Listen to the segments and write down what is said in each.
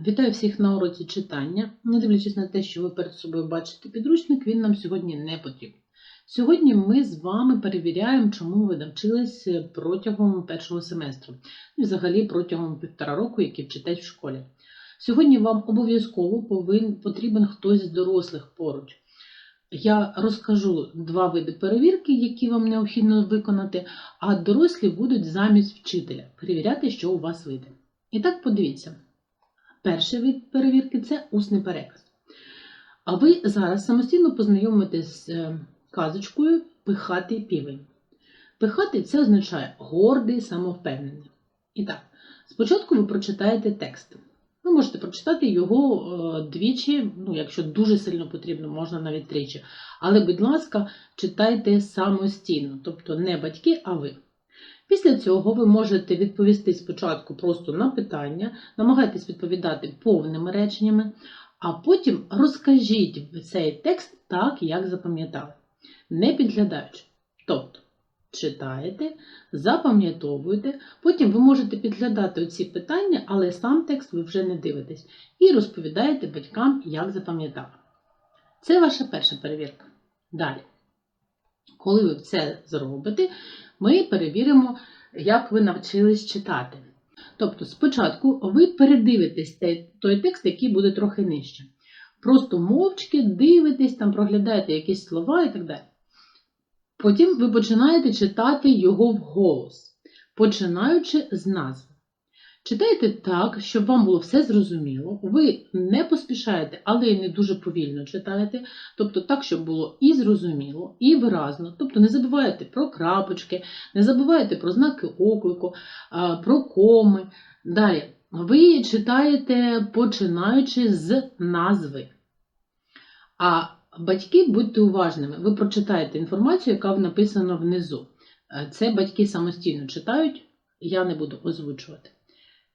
Вітаю всіх на уроці читання. Не дивлячись на те, що ви перед собою бачите підручник, він нам сьогодні не потрібен. Сьогодні ми з вами перевіряємо, чому ви навчились протягом першого семестру і взагалі протягом півтора року, які вчитесь в школі. Сьогодні вам обов'язково потрібен хтось з дорослих поруч. Я розкажу два види перевірки, які вам необхідно виконати, а дорослі будуть замість вчителя перевіряти, що у вас вийде. І так подивіться. Перший вид перевірки це усний переказ. А ви зараз самостійно познайомитесь з е, казочкою Пихатий півень. Пихатий це означає гордий, самовпевнений. І так, спочатку ви прочитаєте текст. Ви можете прочитати його е, двічі, ну, якщо дуже сильно потрібно, можна навіть тричі. Але, будь ласка, читайте самостійно, тобто не батьки, а ви. Після цього ви можете відповісти спочатку просто на питання, намагайтесь відповідати повними реченнями, а потім розкажіть цей текст так, як запам'ятали, не підглядаючи. Тобто, читаєте, запам'ятовуєте, потім ви можете підглядати оці питання, але сам текст ви вже не дивитесь, і розповідаєте батькам, як запам'ятали. Це ваша перша перевірка. Далі. Коли ви це зробите, ми перевіримо, як ви навчились читати. Тобто, спочатку ви передивитесь той, текст, який буде трохи нижче. Просто мовчки дивитесь, там проглядаєте якісь слова і так далі. Потім ви починаєте читати його вголос, починаючи з назви. Читайте так, щоб вам було все зрозуміло. Ви не поспішаєте, але й не дуже повільно читаєте. Тобто так, щоб було і зрозуміло, і виразно. Тобто не забувайте про крапочки, не забувайте про знаки оклику, про коми. Далі, ви читаєте починаючи з назви. А батьки, будьте уважними, ви прочитаєте інформацію, яка написана внизу. Е, Це батьки самостійно читають, я не буду озвучувати.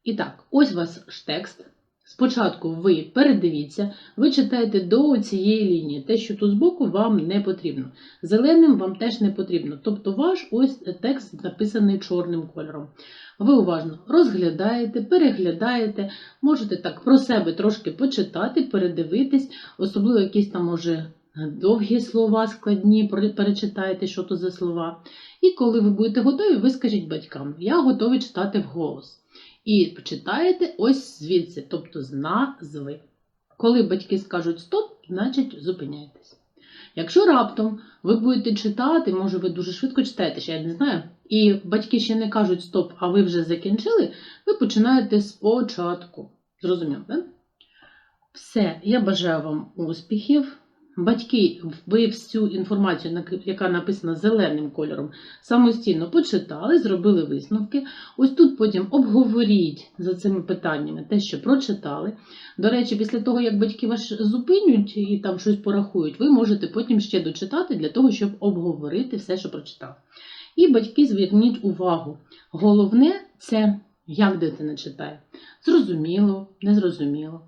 І так, ось ж текст. Спочатку ви передивіться, ви читаєте до цієї лінії. Те, що тут збоку, вам не потрібно. Зеленим вам теж не потрібно. Тобто ваш ось текст написаний чорним кольором. Ви уважно розглядаєте, переглядаєте, можете так про себе трошки почитати, передивитись, особливо якісь там, може, довгі слова складні, перечитаєте, що то за слова. І коли ви будете готові, ви скажіть батькам, я готовий читати вголос. І читаєте ось звідси, тобто з назви. Коли батьки скажуть стоп, значить зупиняйтесь. Якщо раптом ви будете читати, може ви дуже швидко читаєте, ще я не знаю, і батьки ще не кажуть стоп, а ви вже закінчили, ви починаєте спочатку. Зрозуміло, так? Все, я бажаю вам успіхів. Батьки, ви всю інформацію, яка написана зеленим кольором, самостійно почитали, зробили висновки. Ось тут потім обговоріть за цими питаннями те, що прочитали. До речі, після того, як батьки вас зупинять і там щось порахують, ви можете потім ще дочитати для того, щоб обговорити все, що прочитали. І батьки зверніть увагу. Головне це як дитина читає. Зрозуміло, незрозуміло.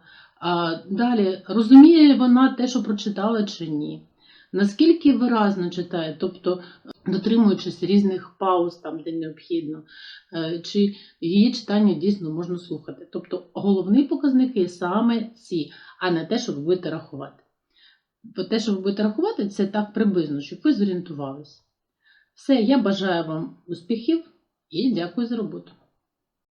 Далі, розуміє вона те, що прочитала чи ні? Наскільки виразно читає, тобто дотримуючись різних пауз, там, де необхідно, е, чи її читання дійсно можна слухати. Тобто головні показники саме ці, а не те, що ви будете рахувати. Бо те, що ви будете рахувати, це так приблизно, щоб ви зорієнтувалися. Все, я бажаю вам успіхів і дякую за роботу.